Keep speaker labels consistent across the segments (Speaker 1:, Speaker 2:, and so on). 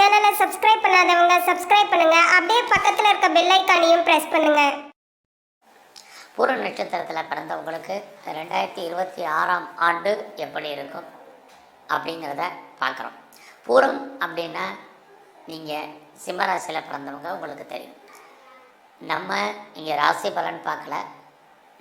Speaker 1: சேனலை சப்ஸ்கிரைப் பண்ணாதவங்க சப்ஸ்கிரைப் பண்ணுங்க. அப்படியே பக்கத்தில் இருக்க பெல் ஐக்கானையும் பிரஸ் பண்ணுங்க.
Speaker 2: பூர நட்சத்திரத்தில் பிறந்தவங்களுக்கு ரெண்டாயிரத்தி இருபத்தி ஆறாம் ஆண்டு எப்படி இருக்கும் அப்படிங்கிறத பார்க்குறோம். பூரம் அப்படின்னா நீங்கள் சிம்மராசியில் பிறந்தவங்க உங்களுக்கு தெரியும். நம்ம இங்கே ராசி பலன் பார்க்கல.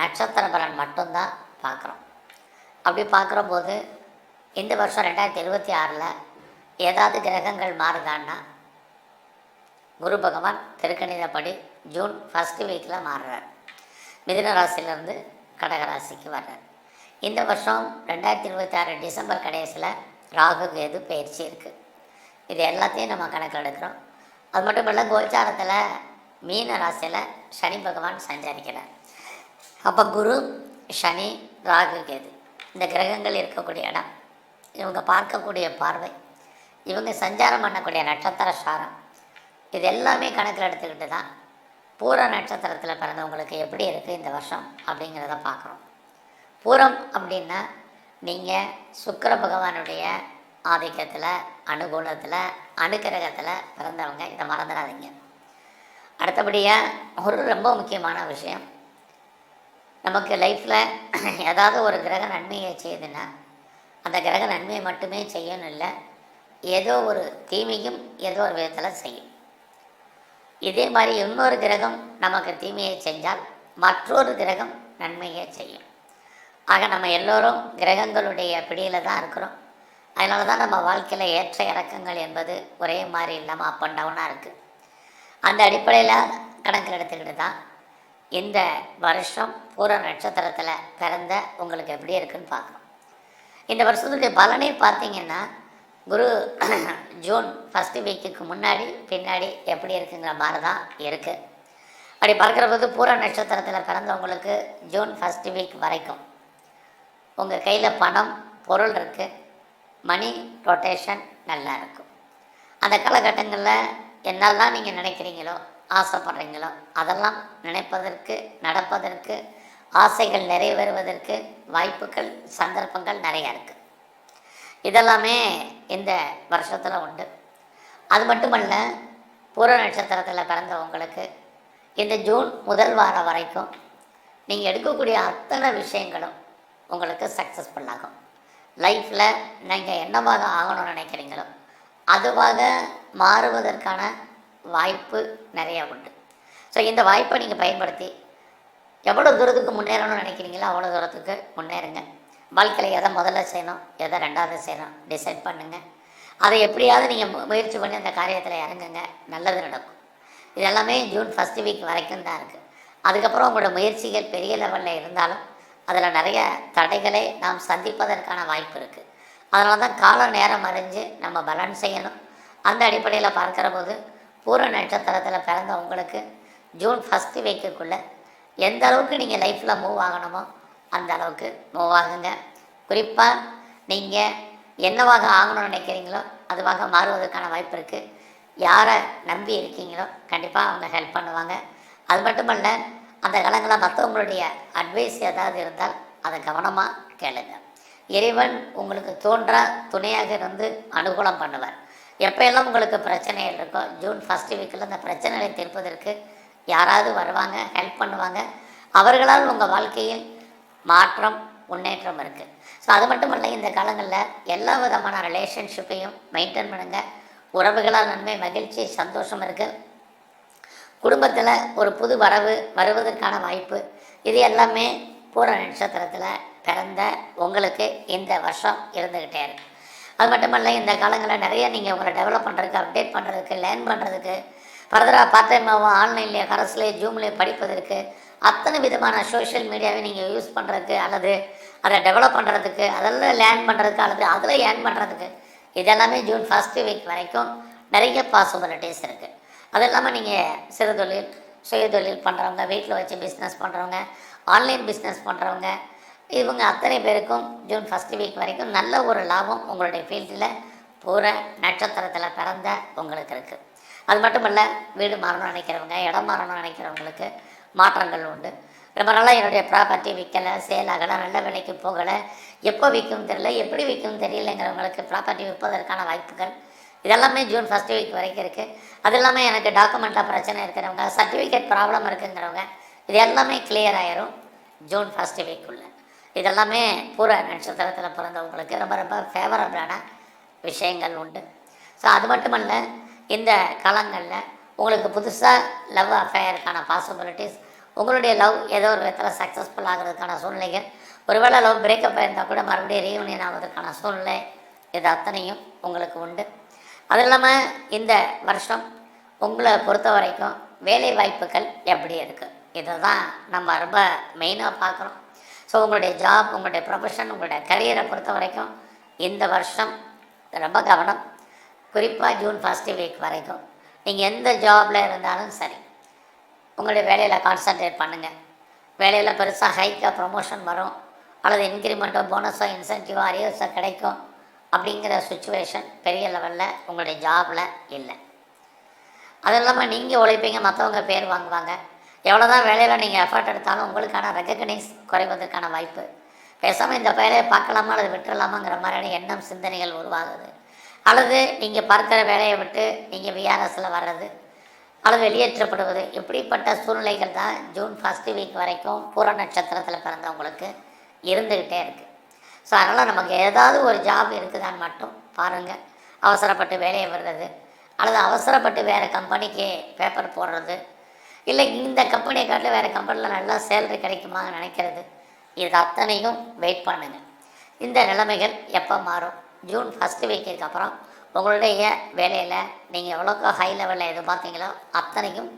Speaker 2: நட்சத்திர பலன் மட்டும்தான் பார்க்குறோம். அப்படி பார்க்குற போது இந்த வருஷம் ரெண்டாயிரத்தி இருபத்தி ஆறில் ஏதாவது கிரகங்கள் மாறுதான்னா குரு பகவான் திருக்கணிதப்படி ஜூன் ஃபஸ்ட்டு வீக்கில் மாறுறார். மிதுன ராசியிலேருந்து கடகராசிக்கு வர்றார். இந்த வருஷம் ரெண்டாயிரத்தி இருபத்தி ஆறு டிசம்பர் கடைசியில் ராகு கேது பயிற்சி இருக்குது இது எல்லாத்தையும் நம்ம கணக்கில் எடுக்கிறோம். அது மட்டும் இல்லை கோச்சாரத்தில் மீன ராசியில் சனி பகவான் சஞ்சரிக்கிறார். அப்போ குரு சனி ராகு கேது. இந்த கிரகங்கள் இருக்கக்கூடிய இடம் இவங்க பார்க்கக்கூடிய பார்வை இவங்க சஞ்சாரம் பண்ணக்கூடிய நட்சத்திர சாரம். இது எல்லாமே கணக்கில் எடுத்துக்கிட்டு தான் பூர நட்சத்திரத்தில் பிறந்தவங்களுக்கு எப்படி இருக்குது இந்த வருஷம் அப்படிங்கிறத பார்க்குறோம். பூரம் அப்படின்னா நீங்கள் சுக்கர பகவானுடைய ஆதிக்கத்தில் அனுகூலத்தில் அனுக்கிரகத்தில் பிறந்தவங்க. இதை மறந்துடாதீங்க. அடுத்தபடியாக ஒரு ரொம்ப முக்கியமான விஷயம். நமக்கு லைஃப்பில் ஏதாவது ஒரு கிரக நன்மையை செய்யுதுன்னா அந்த கிரக நன்மையை மட்டுமே செய்யணும் இல்லை ஏதோ ஒரு தீமையும் ஏதோ ஒரு விதத்தில் செய்யும். இதே மாதிரி இன்னொரு கிரகம் நமக்கு தீமையை செஞ்சால் மற்றொரு கிரகம் நன்மையை செய்யும். ஆக நம்ம எல்லோரும் கிரகங்களுடைய பிடியில் தான் இருக்கிறோம். அதனால தான் நம்ம வாழ்க்கையில் ஏற்ற இறக்கங்கள் என்பது ஒரே மாதிரி இல்லாமல் அப் அண்ட் டவுனாக இருக்குது அந்த அடிப்படையில் கணக்கில் எடுத்துக்கிட்டு தான் இந்த வருஷம் பூர நட்சத்திரத்தில் பிறந்த உங்களுக்கு எப்படி இருக்குன்னு பார்க்கணும். இந்த வருஷத்துடைய பலனை பார்த்தீங்கன்னா குரு ஜூன் ஃபஸ்ட்டு வீக்குக்கு முன்னாடி பின்னாடி எப்படி இருக்குங்கிற மாதிரி தான் இருக்குது அப்படி பார்க்குற போது பூர நட்சத்திரத்தில் பிறந்தவங்களுக்கு ஜூன் ஃபஸ்ட்டு வீக் வரைக்கும் உங்கள் கையில் பணம் பொருள் இருக்குது மணி ரொட்டேஷன் நல்லா இருக்கும். அந்த காலகட்டங்களில் என்னெல்லாம் நீங்கள் நினைக்கிறீங்களோ ஆசைப்படுறீங்களோ அதெல்லாம் நினைப்பதற்கு நடப்பதற்கு ஆசைகள் நிறைவேறுவதற்கு வாய்ப்புகள் சந்தர்ப்பங்கள் நிறையா இருக்குது இதெல்லாமே இந்த வருஷத்தில் உண்டு. அது மட்டுமல்ல பூர நட்சத்திரத்தில் பிறந்தவங்களுக்கு இந்த ஜூன் முதல் வாரம் வரைக்கும் நீங்கள் எடுக்கக்கூடிய அத்தனை விஷயங்களும் உங்களுக்கு சக்ஸஸ்ஃபுல் ஆகும். லைஃப்பில் நீங்கள் என்னவாக ஆகணும்னு நினைக்கிறீங்களோ அதுவாக மாறுவதற்கான வாய்ப்பு நிறைய உண்டு. ஸோ இந்த வாய்ப்பை நீங்கள் பயன்படுத்தி எவ்வளோ தூரத்துக்கு முன்னேறணும்னு நினைக்கிறீங்களோ அவ்வளோ தூரத்துக்கு முன்னேறுங்க. வாழ்க்கையில் எதை முதல்ல செய்யணும் எதை ரெண்டாவது செய்யணும் டிசைட் பண்ணுங்கள் அதை எப்படியாவது நீங்கள் முயற்சி பண்ணி அந்த காரியத்தில் இறங்குங்க. நல்லது நடக்கும். இது எல்லாமே ஜூன் ஃபஸ்ட் வீக் வரைக்கும் தான் இருக்குது அதுக்கப்புறம் உங்களோட முயற்சிகள் பெரிய லெவலில் இருந்தாலும் அதில் நிறைய தடைகளை நாம் சந்திப்பதற்கான வாய்ப்பு இருக்குது அதனால தான் கால நேரம் அறிஞ்சு நம்ம பலன் செய்யணும். அந்த அடிப்படையில் பார்க்குற போது பூர நட்சத்திரத்தில் பிறந்த உங்களுக்கு ஜூன் ஃபஸ்ட்டு வீக்குக்குள்ளே எந்த அளவுக்கு நீங்கள் லைஃப்பில் மூவ் ஆகணுமோ அந்த அளவுக்கு மூவ் ஆகுங்க குறிப்பாக நீங்கள் என்னவாக ஆகணும்னு நினைக்கிறீங்களோ அதுவாக மாறுவதற்கான வாய்ப்பு இருக்குது யாரை நம்பி இருக்கீங்களோ கண்டிப்பாக அவங்க ஹெல்ப் பண்ணுவாங்க. அது மட்டுமல்ல அந்த காலங்களில் மற்றவங்களுடைய அட்வைஸ் ஏதாவது இருந்தால் அதை கவனமாக கேளுங்க. இறைவன் உங்களுக்கு தோன்ற துணையாக இருந்து அனுகூலம் பண்ணுவார். எப்போயெல்லாம் உங்களுக்கு பிரச்சனைகள் இருக்கோ ஜூன் ஃபஸ்ட் வீக்கில் அந்த பிரச்சனைகளை தீர்ப்பதற்கு யாராவது வருவாங்க ஹெல்ப் பண்ணுவாங்க. அவர்களால் உங்கள் வாழ்க்கையில் மாற்றம் முன்னேற்றம் இருக்குது ஸோ அது மட்டும் இல்லை இந்த காலங்களில் எல்லா விதமான ரிலேஷன்ஷிப்பையும் மெயின்டைன் பண்ணுங்கள் உறவுகளால் நன்மை மகிழ்ச்சி சந்தோஷம் இருக்குது குடும்பத்தில் ஒரு புது வரவு வருவதற்கான வாய்ப்பு. இது எல்லாமே பூர நட்சத்திரத்தில் பிறந்த உங்களுக்கு இந்த வருஷம் இருந்துக்கிட்டே இருக்கு. அது மட்டுமல்ல இந்த காலங்களில் நிறைய நீங்கள் உங்களை டெவலப் பண்ணுறதுக்கு அப்டேட் பண்ணுறதுக்கு லேர்ன் பண்ணுறதுக்கு ஃபர்தராக பார்ட் டைமாகவும் ஆன்லைன்லேயே கரஸ்லேயே ஜூம்லேயே படிப்பதற்கு அத்தனை விதமான சோஷியல் மீடியாவை நீங்கள் யூஸ் பண்ணுறதுக்கு அல்லது அதை டெவலப் பண்ணுறதுக்கு அதெல்லாம் லேர்ன் பண்ணுறதுக்கு அல்லது அதில் ஏர்ன் பண்ணுறதுக்கு இதெல்லாமே ஜூன் ஃபஸ்ட்டு வீக் வரைக்கும் நிறைய பாசிபிலிட்டிஸ் இருக்குது அது இல்லாமல் நீங்கள் சிறு தொழில் பண்ணுறவங்க வீட்டில் வச்சு பிஸ்னஸ் பண்ணுறவங்க ஆன்லைன் பிஸ்னஸ் பண்ணுறவங்க இவங்க அத்தனை பேருக்கும் ஜூன் ஃபஸ்ட்டு வீக் வரைக்கும் நல்ல ஒரு லாபம் உங்களுடைய ஃபீல்டில் பூர நட்சத்திரத்தில் பிறந்த உங்களுக்கு இருக்குது அது மட்டும் இல்லை வீடு மாறணும்னு நினைக்கிறவங்க இடம் மாறணும்னு நினைக்கிறவங்களுக்கு மாற்றங்கள் உண்டு. ரொம்ப நாளாக என்னுடைய ப்ராப்பர்ட்டி விற்கலை சேல் ஆகலை நல்ல விலைக்கு போகலை. எப்போ விற்கும் தெரியல எப்படி விற்கும் தெரியலங்கிறவங்களுக்கு ப்ராப்பர்ட்டி விற்பதற்கான வாய்ப்புகள். இதெல்லாமே ஜூன் ஃபஸ்ட் வீக் வரைக்கும் இருக்குது அது இல்லாமல் எனக்கு டாக்குமெண்ட்டில் பிரச்சனை இருக்கிறவங்க சர்டிஃபிகேட் ப்ராப்ளம் இருக்குங்கிறவங்க இது எல்லாமே கிளியர் ஆயிரும் ஜூன் ஃபஸ்ட் வீக்குள்ள இதெல்லாமே பூர நட்சத்திரத்தில் பிறந்தவங்களுக்கு ரொம்ப ரொம்ப ஃபேவரபிளான விஷயங்கள் உண்டு. ஸோ அது மட்டுமல்ல இந்த காலங்களில் உங்களுக்கு புதுசாக லவ் அஃபேருக்கான பாசிபிலிட்டிஸ் உங்களுடைய லவ் ஏதோ ஒரு விதத்தில் சக்ஸஸ்ஃபுல் ஆகிறதுக்கான சூழ்நிலைகள். ஒருவேளை லவ் பிரேக்கப் ஆயிருந்தால் கூட மறுபடியும் ரீயூனியன் ஆகிறதுக்கான சூழ்நிலை இது அத்தனையும் உங்களுக்கு உண்டு. அது இல்லாமல் இந்த வருஷம் உங்களை பொறுத்த வரைக்கும் வேலை வாய்ப்புகள் எப்படி இருக்குது இதை தான் நம்ம ரொம்ப மெயினாக பார்க்குறோம் ஸோ உங்களுடைய ஜாப் உங்களுடைய ப்ரொஃபஷன் உங்களுடைய கரியரை பொறுத்த வரைக்கும் இந்த வருஷம் ரொம்ப கவனம். குறிப்பாக ஜூன் ஃபஸ்ட்டு வீக் வரைக்கும். நீங்கள் எந்த ஜாபில் இருந்தாலும் சரி. உங்களுடைய வேலையில் கான்சன்ட்ரேட் பண்ணுங்கள் வேலையில் பெருசாக ஹைக்காக ப்ரொமோஷன் வரும். அல்லது இன்க்ரிமெண்ட்டோ போனஸோ இன்சென்டிவோ அரியர்ஸோ கிடைக்கும் அப்படிங்கிற சுச்சுவேஷன் பெரிய லெவலில் உங்களுடைய ஜாபில் இல்லை. அது இல்லாமல் நீங்கள் உழைப்பீங்க மற்றவங்க பேர் வாங்குவாங்க. எவ்வளோ தான் வேலையில் நீங்கள் எஃபர்ட் எடுத்தாலும் உங்களுக்கான ரெக்கக்னைஸ் குறைவதற்கான வாய்ப்பு. பேசாமல் இந்த வேலையை பார்க்கலாமா அல்லது விட்டுறலாமாங்கிற மாதிரியான எண்ணம் சிந்தனைகள் உருவாகுது. அல்லது நீங்கள் பார்க்குற வேலையை விட்டு நீங்கள் விஆர்எஸில் வர்றது அல்லது வெளியேற்றப்படுவது. இப்படிப்பட்ட சூழ்நிலைகள் தான் ஜூன் ஃபஸ்ட்டு வீக் வரைக்கும் பூர நட்சத்திரத்தில் பிறந்தவங்களுக்கு இருந்துக்கிட்டே இருக்குது ஸோ அதனால் நமக்கு ஏதாவது ஒரு ஜாப் இருக்குதான்னு மட்டும் பாருங்கள் அவசரப்பட்டு வேலையை விடுறது அல்லது அவசரப்பட்டு வேறு கம்பெனிக்கு பேப்பர் போடுறது இல்லை இந்த கம்பெனியை காட்டில் வேறு கம்பெனியில் நல்லா சேலரி கிடைக்குமான்னு நினைக்கிறது. இது அத்தனையும் வெயிட் பண்ணுங்க. இந்த நிலைமைகள் எப்போ மாறும்? ஜூன் ஃபஸ்ட்டு வீக்குக்கு அப்புறம் உங்களுடைய வேலையில் நீங்கள் எவ்வளோக்கோ ஹை லெவலில் எதிர்பார்த்தீங்களோ அத்தனையும்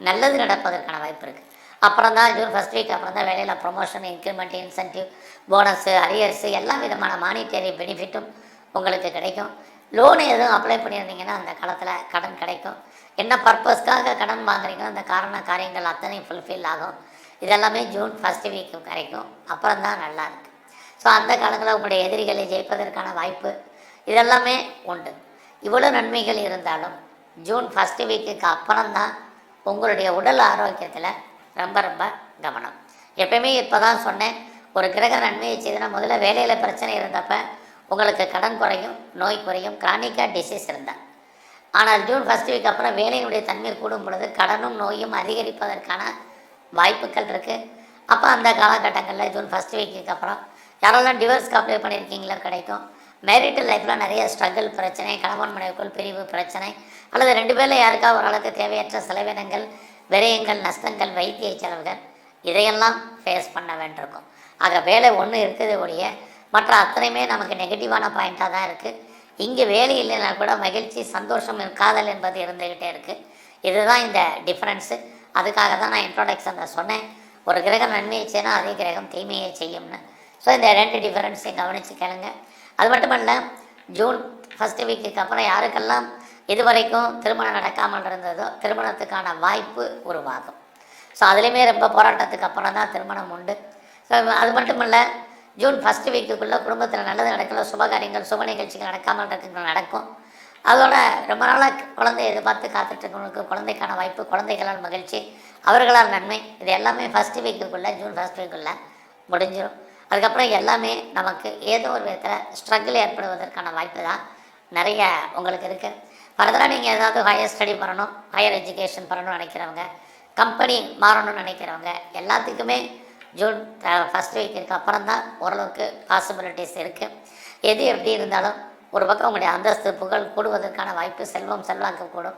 Speaker 2: நல்லது நடப்பதற்கான வாய்ப்பு இருக்குது அப்புறம் தான் ஜூன் ஃபஸ்ட் வீக் அப்புறம் தான் வேலையில் promotion increment incentive bonus arrears எல்லா விதமான மானிட்டரி பெனிஃபிட்டும் உங்களுக்கு கிடைக்கும். லோன் எதுவும் அப்ளை பண்ணியிருந்தீங்கன்னா அந்த காலத்தில் கடன் கிடைக்கும். என்ன பர்பஸ்க்காக கடன் வாங்குறீங்களோ அந்த காரண காரியங்கள் அத்தனையும் ஃபுல்ஃபில் ஆகும். இதெல்லாமே ஜூன் ஃபஸ்ட் வீக்கு கிடைக்கும் அப்புறம் தான் நல்லாயிருக்கு ஸோ அந்த காலங்களில் உங்களுடைய எதிரிகளை ஜெயிப்பதற்கான வாய்ப்பு இதெல்லாமே உண்டு. இவ்வளோ நன்மைகள் இருந்தாலும் ஜூன் ஃபஸ்ட்டு வீக்குக்கு அப்புறம் தான் உங்களுடைய உடல் ஆரோக்கியத்தில் ரொம்ப ரொம்ப கவனம். எப்பயுமே இப்போ தான் சொன்னேன் ஒரு கிரக நன்மையை செய்தனா முதல்ல வேலையில் பிரச்சனை இருந்தப்ப உங்களுக்கு கடன் குறையும் நோய் குறையும் கிரானிக்காக டிசீஸ் இருந்தால் ஆனால் ஜூன் ஃபஸ்ட் வீக் அப்புறம் வேலையினுடைய தன்மை கூடும் பொழுது கடனும் நோயும் அதிகரிப்பதற்கான வாய்ப்புகள் இருக்குது அப்போ அந்த காலகட்டங்களில் ஜூன் ஃபஸ்ட் வீக்குக்கு அப்புறம் யாரெல்லாம் டிவோர்ஸ்க்கு அப்ளை பண்ணியிருக்கீங்களோ கிடைக்கும். மேரிட்டல் லைஃப்பில் நிறைய ஸ்ட்ரகிள் பிரச்சனை கணவன் மனைவிக்குள் பிரிவு பிரச்சனை அல்லது ரெண்டு பேரில் யாருக்கா ஓரளவுக்கு தேவையற்ற செலவினங்கள் விரயங்கள் நஷ்டங்கள் வைத்திய செலவுகள் இதையெல்லாம் ஃபேஸ் பண்ண வேண்டியிருக்கும். ஆக வேலை ஒன்று இருக்குது ஒழிய மற்ற அத்தனையுமே நமக்கு நெகட்டிவான பாயிண்ட்டாக தான் இருக்குது இங்கே வேலை இல்லைன்னா கூட மகிழ்ச்சி சந்தோஷம் காதல் என்பது இருந்துக்கிட்டே இருக்குது இதுதான் இந்த டிஃப்ரென்ஸு அதுக்காக தான் நான் இன்ட்ரோடக்ஷனில் சொன்னேன். ஒரு கிரகம் நன்மையை செய்யணும் அதே கிரகம் தீமையை செய்யும்னு. ஸோ இந்த ரெண்டு டிஃபரன்ஸையும் கவனித்து கேளுங்க. அது மட்டுமல்ல ஜூன் ஃபஸ்ட்டு வீக்குக்கு அப்புறம் யாருக்கெல்லாம் இது வரைக்கும் திருமணம் நடக்காமல் இருந்ததோ திருமணத்துக்கான வாய்ப்பு உருவாகும். ஸோ அதுலேயுமே ரொம்ப போராட்டத்துக்கு அப்புறம் தான் திருமணம் உண்டு. ஸோ அது மட்டும் இல்லை ஜூன் ஃபஸ்ட்டு வீக்குக்குள்ளே குடும்பத்தில் நல்லது நடக்கல சுபகாரியங்கள் சுப நிகழ்ச்சிகள் நடக்காமல் இருக்குங்க நடக்கும். அதோட ரொம்ப நாளாக குழந்தை எதிர்பார்த்து காத்துட்ருக்கவங்களுக்கு குழந்தைக்கான வாய்ப்பு குழந்தைகளால் மகிழ்ச்சி அவர்களால் நன்மை இது எல்லாமே ஃபஸ்ட்டு வீக்குக்குள்ளே ஜூன் ஃபஸ்ட் வீக்குள்ளே முடிஞ்சிடும் அதுக்கப்புறம் எல்லாமே நமக்கு ஏதோ ஒரு விதத்தில் ஸ்ட்ரகிள் ஏற்படுவதற்கான வாய்ப்பு தான் நிறைய உங்களுக்கு இருக்குது ஃபர்தராக நீங்கள் ஏதாவது ஹையர் ஸ்டடி பண்ணணும் ஹையர் எஜுகேஷன் பண்ணணும்னு நினைக்கிறவங்க கம்பெனி மாறணும்னு நினைக்கிறவங்க எல்லாத்துக்குமே ஜூன் ஃபஸ்ட் வீக்கிற்கு அப்புறம் தான் ஓரளவுக்கு பாசிபிலிட்டிஸ் இருக்குது எது எப்படி இருந்தாலும் ஒரு பக்கம் உங்களுடைய அந்தஸ்து புகழ் கூடுவதற்கான வாய்ப்பு செல்வம் செல்வாக்கு கூடும்.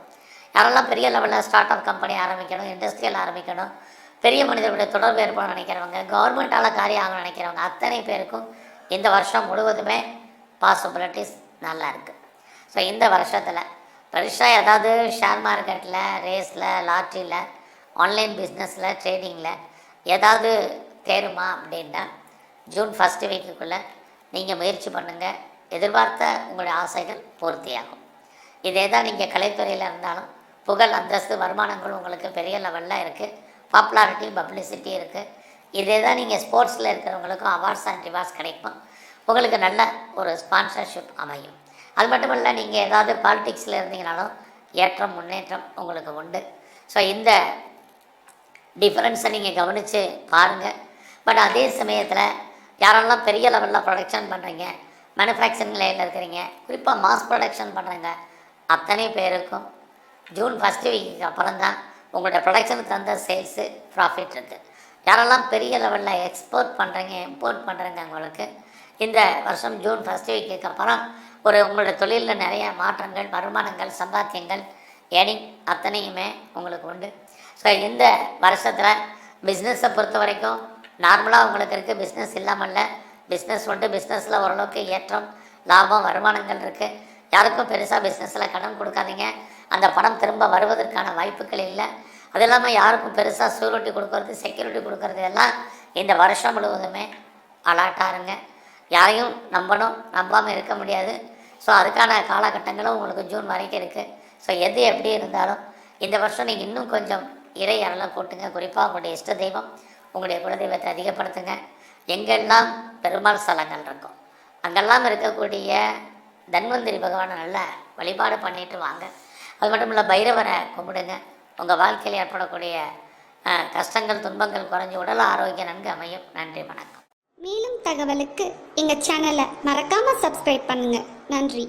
Speaker 2: யாரெல்லாம் பெரிய லெவலில் ஸ்டார்ட் அப் கம்பெனி ஆரம்பிக்கணும் இண்டஸ்ட்ரியல் ஆரம்பிக்கணும் பெரிய மனிதர்களுடைய தொடர்பு ஏற்படணும்னு நினைக்கிறவங்க கவர்மெண்ட்டால் காரியம் ஆகணும்னு நினைக்கிறவங்க அத்தனை பேருக்கும் இந்த வருஷம் முழுவதுமே பாசிபிலிட்டிஸ் நல்லா இருக்குது ஸோ இந்த வருஷத்தில் பெருசாக ஏதாவது ஷேர் மார்க்கெட்டில் ரேஸில் லாட்ரியில் ஆன்லைன் பிஸ்னஸில் ட்ரேடிங்கில் ஏதாவது தேருமா அப்படின்னா ஜூன் ஃபஸ்ட்டு வீக்குக்குள்ளே நீங்கள் முயற்சி பண்ணுங்கள் எதிர்பார்த்த உங்களுடைய ஆசைகள் பூர்த்தியாகும். இதே தான் நீங்கள் கலைத்துறையில் இருந்தாலும் புகழ் அந்தஸ்து வருமானங்கள் உங்களுக்கு பெரிய லெவலில் இருக்குது பாப்புலாரிட்டி பப்ளிசிட்டி இருக்குது இதே தான் நீங்கள் ஸ்போர்ட்ஸில் இருக்கிறவங்களுக்கும் அவார்ட்ஸ் அண்ட் ரிவார்ட்ஸ் கிடைக்கும். உங்களுக்கு நல்ல ஒரு ஸ்பான்சர்ஷிப் அமையும். அது மட்டும் இல்லை நீங்கள் ஏதாவது பாலிடிக்ஸில் இருந்தீங்கனாலும் ஏற்றம் முன்னேற்றம் உங்களுக்கு உண்டு. ஸோ இந்த டிஃப்ரென்ஸை நீங்கள் கவனித்து பாருங்கள் பட் அதே சமயத்தில் யாரெல்லாம் பெரிய லெவலில் ப்ரொடக்ஷன் பண்ணுறீங்க மேனுஃபேக்சரிங் லைனில் இருக்கிறீங்க குறிப்பாக மாஸ் ப்ரொடக்ஷன் பண்ணுறீங்க அத்தனை பேருக்கும் ஜூன் ஃபஸ்ட்டு வீக்குக்கு அப்புறம் தான் உங்களோட ப்ரொடக்ஷனுக்கு தந்த சேல்ஸு ப்ராஃபிட் இருக்குது யாரெல்லாம் பெரிய லெவலில் எக்ஸ்போர்ட் பண்ணுறீங்க இம்போர்ட் பண்ணுறீங்க உங்களுக்கு இந்த வருஷம் ஜூன் ஃபஸ்ட் வீக்குக்கு அப்புறம் ஒரு உங்களோட தொழிலில் நிறைய மாற்றங்கள் வருமானங்கள் சம்பாத்தியங்கள் எனிங் அத்தனையுமே உங்களுக்கு உண்டு. ஸோ இந்த வருஷத்தில் பிஸ்னஸை பொறுத்த வரைக்கும் நார்மலாக உங்களுக்கு இருக்குது பிஸ்னஸ் இல்லாமல் இல்லை பிஸ்னஸ் உண்டு பிஸ்னஸில் ஓரளவுக்கு ஏற்றம் லாபம் வருமானங்கள் இருக்குது யாருக்கும் பெருசாக பிஸ்னஸில் கடன் கொடுக்காதீங்க. அந்த பணம் திரும்ப வருவதற்கான வாய்ப்புகள் இல்லை. அது இல்லாமல் யாருக்கும் பெருசாக சூரிட்டி கொடுக்கறது செக்யூரிட்டி கொடுக்கறது எல்லாம் இந்த வருஷம் முழுவதுமே அலாட்டாக இருங்க யாரையும் நம்பணும் நம்பாமல் இருக்க முடியாது. ஸோ அதுக்கான காலகட்டங்களும் உங்களுக்கு ஜூன் வரைக்கும் இருக்குது ஸோ எது எப்படி இருந்தாலும் இந்த வருஷம் நீங்கள் இன்னும் கொஞ்சம் இறை அறலாம் கூட்டுங்க குறிப்பாக உங்களுடைய இஷ்ட தெய்வம் உங்களுடைய குலதெய்வத்தை அதிகப்படுத்துங்க. எங்கெல்லாம் பெருமாள் ஸ்தலங்கள் இருக்கும் அங்கெல்லாம் இருக்கக்கூடிய தன்வந்திரி பகவானை நல்லா வழிபாடு பண்ணிட்டு வாங்க. அது மட்டும் இல்லை பைரவரை கும்பிடுங்க. உங்கள் வாழ்க்கையில் ஏற்படக்கூடிய கஷ்டங்கள் துன்பங்கள் குறைஞ்சி உடல் ஆரோக்கியம் நன்கு அமையும். நன்றி வணக்கம்.
Speaker 3: மேலும் தகவலுக்கு எங்கள் சேனலை மறக்காமல் சப்ஸ்கிரைப் பண்ணுங்கள் நன்றி.